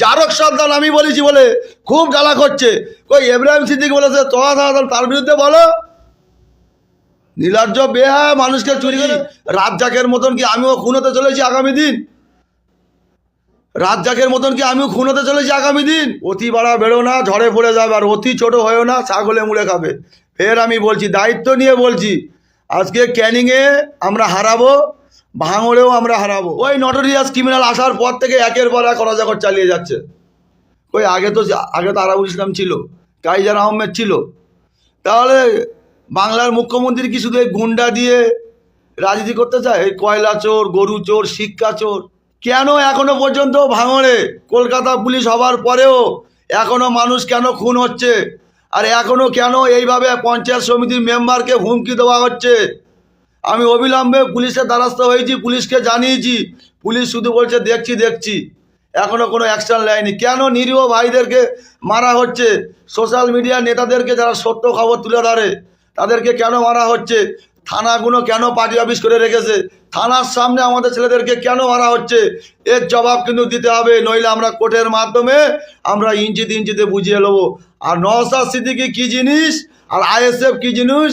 জারক সন্তান আমি বলেছি বলে খুব জ্বালা করছে। কই এব্রাহিম সিদ্দিক বলেছে তোয়া তার বিরুদ্ধে বলো। নীলার্য বেহা মানুষকে চুরি করে রাজ্জাকের মতন কি আমিও খুন হতে চলেছি আগামী দিন? রাজ্জাকের মতন কি আমিও খুন হতে চলেছি আগামী দিন? অতি বাড়া বেরো না, ঝড়ে পড়ে যাবে আর অতি ছোট হয়েও না, ছাগলে মুড়ে খাবে। ফের আমি বলছি, দায়িত্ব নিয়ে বলছি, আজকে ক্যানিংয়ে আমরা হারাবো ভাঙড়েও আমরা হারাবো। ওই নটোরিয়াস ক্রিমিনাল আসার পর থেকে একের পর এক অরাজকর চালিয়ে যাচ্ছে। ওই আগে তো আগে তো আরাবুল ইসলাম ছিল, কাইজার আহমেদ ছিল। তাহলে বাংলার মুখ্যমন্ত্রী কি শুধু এই গুন্ডা দিয়ে রাজনীতি করতে চায়? এই কয়লা চোর, গরু চোর, শিক্ষা চোর। কেন এখনও পর্যন্ত ভাঙড়ে? কলকাতা পুলিশ হবার পরেও এখনও মানুষ কেন খুন হচ্ছে? আর এখনও কেন এইভাবে পঞ্চায়েত সমিতির মেম্বারকে হুমকি দেওয়া হচ্ছে? আমি অবিলম্বে পুলিশের দ্বারস্থ হয়েছি, পুলিশকে জানিয়েছি। পুলিশ শুধু বলছে, দেখছি দেখছি। এখনও কোনো অ্যাকশন নেয়নি। কেন নিরীহ ভাইদেরকে মারা হচ্ছে? সোশ্যাল মিডিয়া নেতাদেরকে যারা সত্য খবর তুলে ধরে, তাদেরকে কেন মারা হচ্ছে? থানাগুলো কেন পার্টি অফিস করে রেখেছে? থানার সামনে আমাদের ছেলেদেরকে কেন মারা হচ্ছে? এর জবাব কিন্তু দিতে হবে, নইলে আমরা কোর্টের মাধ্যমে আমরা ইঞ্চিতে ইঞ্চিতে বুঝিয়ে নেব। আর নওসাদ সিদ্দিকি কী জিনিস? আর আইএসএফ কী জিনিস?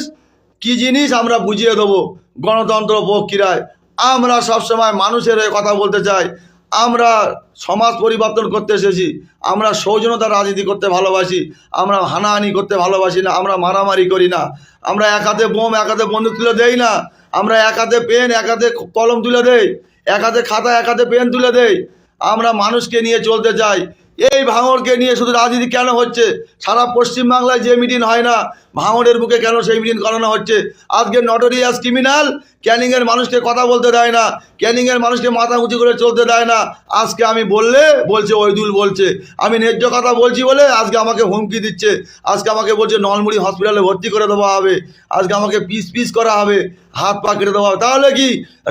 কি জিনিস আমরা বুঝিয়ে দেবো গণতন্ত্র প্রক্রিয়ায়? আমরা সবসময় মানুষের হয়ে কথা বলতে চাই। আমরা সমাজ পরিবর্তন করতে এসেছি। আমরা সৌজনতা রাজনীতি করতে ভালোবাসি। আমরা হানাহানি করতে ভালোবাসি না। আমরা মারামারি করি না। আমরা এক হাতে বোম, এক হাতে বন্দুক তুলে দেই না। আমরা এক হাতে পেন, এক হাতে কলম তুলে দেই। এক হাতে খাতা, এক হাতে পেন তুলে দেই। আমরা মানুষকে নিয়ে চলতে চাই। এই ভাঙড়কে নিয়ে শুধু রাজনীতি কেন হচ্ছে? সারা পশ্চিমবাংলায় যে মিটিং হয় না, ভাঙড়ের বুকে কেন সেই মিটিং করানো হচ্ছে? আজকে নটোরিয়াস ক্রিমিনাল ক্যানিংয়ের মানুষকে কথা বলতে দেয় না, ক্যানিংয়ের মানুষকে মাথা উঁচু করে চলতে দেয় না। আজকে আমি বললে, বলছে ওইদুল বলছে। আমি ন্যায্য কথা বলছি বলে আজকে আমাকে হুমকি দিচ্ছে। আজকে আমাকে বলছে নলমুড়ি হসপিটালে ভর্তি করে দেওয়া হবে। আজকে আমাকে পিস পিস করা হবে, হাত পা কেটে দেওয়া হবে। তাহলে কি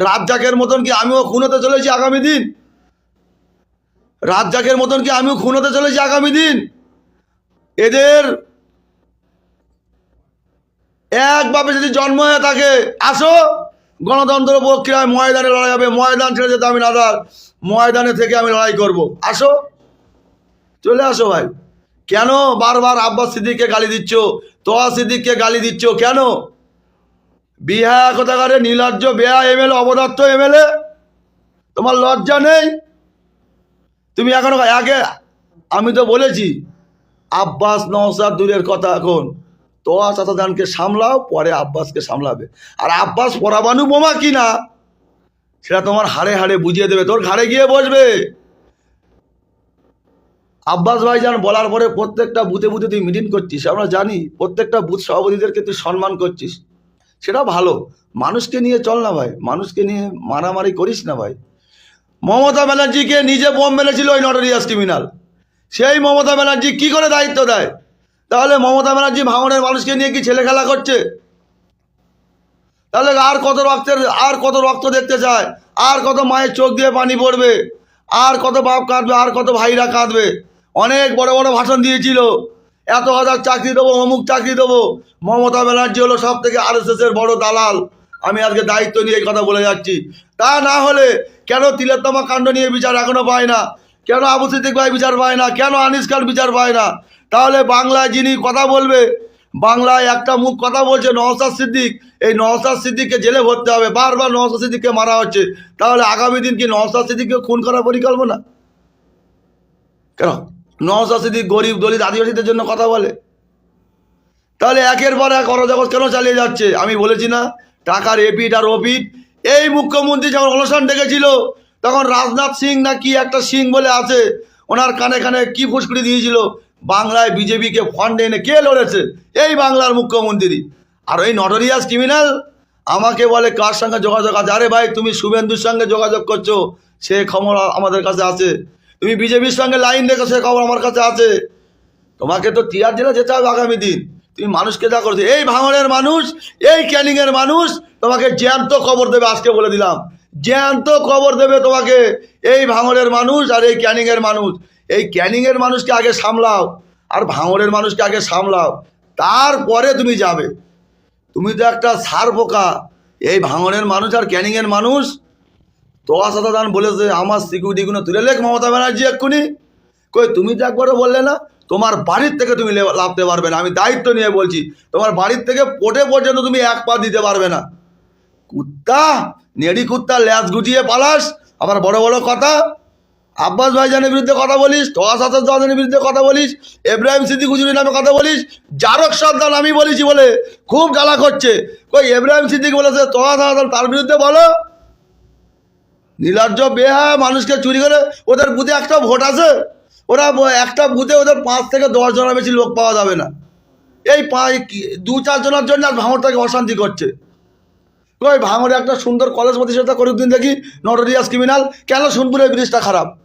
রাজ্জাকের মতন কি আমিও খুন হতে চলেছি আগামী দিন? রাজ্জাকের মতন কি আমিও খুন হতে চলেছি আগামী দিন? এদের একভাবে যদি জন্ম হয়ে থাকে, আসো। গণতন্ত্র প্রক্রিয়ায় ময়দানে লড়াই হবে, ময়দান ছেড়ে যেতে আমি নাদার ময়দানে থেকে আমি লড়াই করব। আসো। চলে আসো ভাই। কেন বারবার আব্বাস সিদ্দিককে গালি দিচ্ছ? তোয়া সিদ্দিককে গালি দিচ্ছ কেন? বিহা কোথাকারে নীলার্য বেহা এমএলএ অবদত্ত এমএলএ। তোমার লজ্জা নেই? তুমি এখনও আগে আমি তো বলেছি, আব্বাস নওসাদ দূরের কথা এখন। তোয়া চাচাদানকে সামলাও, পরে আব্বাসকে সামলাবে। আর আব্বাস পরামানু বোমা কি না সেটা তোমার হাড়ে হাড়ে বুঝিয়ে দেবে। তোর ঘাড়ে গিয়ে বসবে। আব্বাস ভাইজান বলার পরে প্রত্যেকটা বুথে বুথে তুই মিটিং করছিস। আমরা জানি প্রত্যেকটা বুথ সভাপতিদেরকে তুই সম্মান করছিস। সেটা ভালো। মানুষকে নিয়ে চল না ভাই। মানুষকে নিয়ে মারামারি করিস না ভাই। মমতা ব্যানার্জিকে নিজে বোম মেরেছিল ওই নটোরিয়াস ক্রিমিনাল সেই মমতা ব্যানার্জি কি করে দায়িত্ব দেয়? তাহলে মমতা ব্যানার্জি ভাঙনের মানুষকে নিয়ে কি ছেলে খেলা করছে? তাহলে আর কত রক্তের, আর কত রক্ত দেখতে চায়? আর কত মায়ের চোখ দিয়ে পানি পড়বে? আর কত বাপ কাঁদবে, আর কত ভাইরা কাঁদবে? অনেক বড় বড় ভাষণ দিয়েছিল। এত হাজার চাকরি দেবো, অমুক চাকরি দেবো। মমতা ব্যানার্জি হলো সব থেকে আর বড় দালাল। আমি আজকে দায়িত্ব নিয়ে এই কথা বলে যাচ্ছি। তা না হলে কেন তিলোত্তমা কাণ্ড নিয়ে বিচার এখনও পায় না? কেন আবু সিদ্দিক ভাই বিচার পায় না? কেন আনিস খান বিচার পায় না? তাহলে বাংলায় যিনি কথা বলবে, বাংলায় একটা মুখ কথা বলছে নওসাদ সিদ্দিক। এই নওসাদ সিদ্দিককে জেলে ভরতে হবে। বারবার নওসাদ সিদ্দিককে মারা হচ্ছে। তাহলে আগামী দিন কি নওসাদ সিদ্দিককে খুন করার পরিকল্পনা? কেন? নওসাদ সিদ্দিক গরিব, দলিত, আদিবাসীদের জন্য কথা বলে। তাহলে একের পর এক অরাজগত কেন চালিয়ে যাচ্ছে? আমি বলেছি না টাকার এপিট আর ওপিট এই মুখ্যমন্ত্রী যখন অনশন ডেকেছিল, তখন রাজনাথ সিং না কি একটা সিং বলে আছে, ওনার কানে কানে কি ফুসকুড়ি দিয়েছিল, বাংলায় বিজেপিকে ফান্ড এনে কে লড়েছে? এই বাংলার মুখ্যমন্ত্রী। আর ওই নটোরিয়াস ক্রিমিনাল আমাকে বলে, কার সঙ্গে যোগাযোগ আছে? আরে ভাই, তুমি শুভেন্দুর সঙ্গে যোগাযোগ করছ, সে খবর আমাদের কাছে আছে। তুমি বিজেপির সঙ্গে লাইন রেখো, সে খবর আমার কাছে আছে। তোমাকে তো টিয়ার জেলা যেতে হবে আগামী দিন। তুমি মানুষকে যা করছ, এই ভাঙনের মানুষ, এই ক্যানিংয়ের মানুষ, তোমাকে জ্যান্ত খবর দেবে আজকে বলে দিলাম। জ্যান্ত খবর দেবে তোমাকে এই ভাঙনের মানুষ আর এই ক্যানিংয়ের মানুষ। এই ক্যানিংয়ের মানুষকে আগে সামলাও, আর ভাঙনের মানুষকে আগে সামলাও। তারপরে তুমি যাবে। তুমি তো একটা সার বোকা এই ভাঙনের মানুষ আর ক্যানিংয়ের মানুষ, তোয়া সাদাদান বলেছে, আমার সিকিউরিটিগুলো তুলে লেখ মমতা ব্যানার্জি এক্ষুনি। কই, তুমি তো একবারও বললে না তোমার বাড়ির থেকে তুমি লাভতে পারবে না। আমি দায়িত্ব নিয়ে বলছি, তোমার বাড়ির থেকে পোটে পর্যন্ত তুমি এক পা দিতে পারবে না। কুত্তা, নেড়ি কুত্তা, ল্যাস গুটিয়ে পালাস। আবার বড় বড় কথা, আব্বাস ভাইজানের বিরুদ্ধে কথা বলিস তোয়াস হাসান জাহানের বিরুদ্ধে কথা বলিস, এব্রাহিম সিদ্দিক হুজুরি নামে কথা বলিস, জারক সন্তান আমি বলেছি বলে খুব গালা করছে। কই, এব্রাহিম সিদ্দিক বলেছে তোয়াস হাসান তার বিরুদ্ধে বলো। নীলার্য বেহা মানুষকে চুরি করে ওদের বুথে একটা ভোট আছে? ওরা একটা বুথে ওদের পাঁচ থেকে দশ জনের বেশি লোক পাওয়া যাবে না। এই পা- কি- দু চারজনের জন্য আর ভাঙরটাকে অশান্তি করছে। ওই ভাঙরে একটা সুন্দর কলেজ প্রতিষ্ঠাতা করুক দিন দেখি নটোরিয়াস ক্রিমিনাল কেন সোনপুরের ব্রিজটা খারাপ?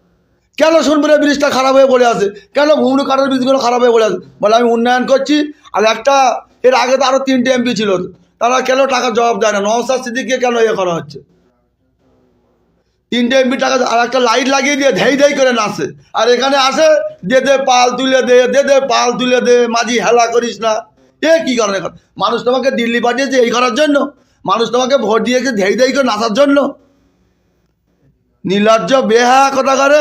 কেন সোনপুরের ব্রিজটা খারাপ হয়ে পড়ে আছে? কেন ঘুমরু কাটার ব্রিজগুলো খারাপ হয়ে পড়ে আছে? বলে আমি উন্নয়ন করছি, আর একটা, এর আগে তো আরও তিনটে এমপি ছিল। তারা কেন টাকার জবাব দেয় না? নওসাদ সিদ্দিককে কেন ইয়ে করা হচ্ছে? তিনটে এমপি টাকা আর একটা লাইট লাগিয়ে দিয়ে ধেই ধেই করে নাচে। আর এখানে আসে, দে দে, পাল তুলে দে দে দে, পাল তুলে দে, মাঝি হেলা করিস না। এ কি কারণে মানুষ তোমাকে দিল্লি পাঠিয়েছে এই করার জন্য? মানুষ তোমাকে ভোট দিয়েছে ধেই ধেই করে নাচার জন্য? নির্লজ্জ বেহা কথা করে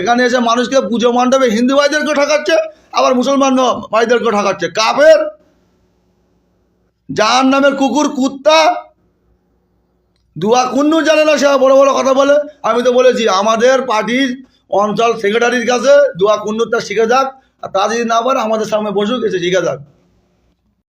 এখানে এসে মানুষকে পুজো মণ্ডপে হিন্দু ভাইদেরকে ঠকাচ্ছে আবার মুসলমান ভাইদেরকে ঠকাচ্ছে কাফের? যার নামের কুকুর, কুত্তা দুয়া কুন্নু জানে না, সে বড় বড় কথা বলে। আমি তো বলেছি, আমাদের পার্টির অঞ্চল সেক্রেটারির কাছে দুয়া কুন্নুরটা শিখে যাক, আর তা যদি না পারে আমাদের সামনে বসুক, এসে শিখে যাক।